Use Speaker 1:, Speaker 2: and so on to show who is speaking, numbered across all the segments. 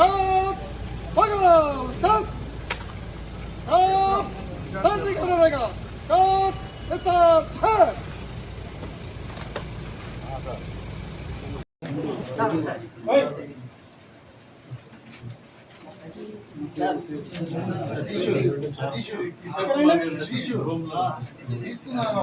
Speaker 1: out Pokemon! Test! Out! Sandy Omega! Out! It's
Speaker 2: a 10!
Speaker 3: తీసుకున్నాను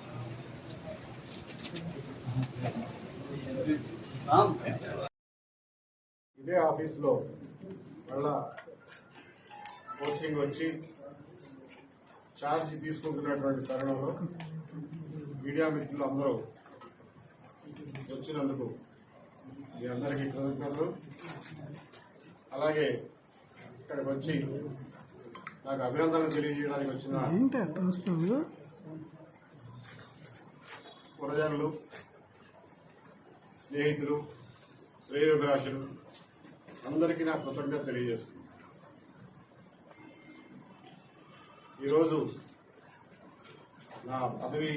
Speaker 4: ఇదే ఆఫీస్లో మళ్ళా కోచింగ్ వచ్చి ఛార్జ్ తీసుకుంటున్నటువంటి తరుణంలో మీడియా మిత్రులు అందరూ వచ్చినందుకు మీ అందరికీ కృతజ్ఞతలు. అలాగే ఇక్కడికి వచ్చి నాకు అభినందనలు తెలియజేయడానికి వచ్చిన పురజనులు స్నేహితులు శ్రేయోభిలాషులు అందరికీ నా కృతజ్ఞత తెలియజేస్తున్నాను ఈరోజు నా పదవి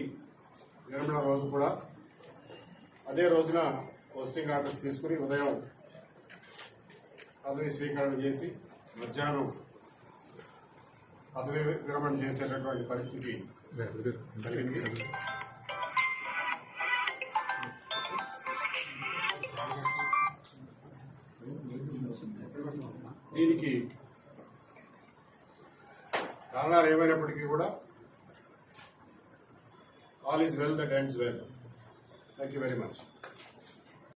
Speaker 4: విరమణ రోజు కూడా. అదే రోజున పోస్టింగ్ ఆర్డర్స్ తీసుకుని ఉదయం పదవి స్వీకరణ చేసి మధ్యాహ్నం పదవి విరమణ చేసేటటువంటి పరిస్థితి కలిగింది. దీనికి కారణాలు ఏమైనప్పటికీ కూడా all is well that ends well thank you very much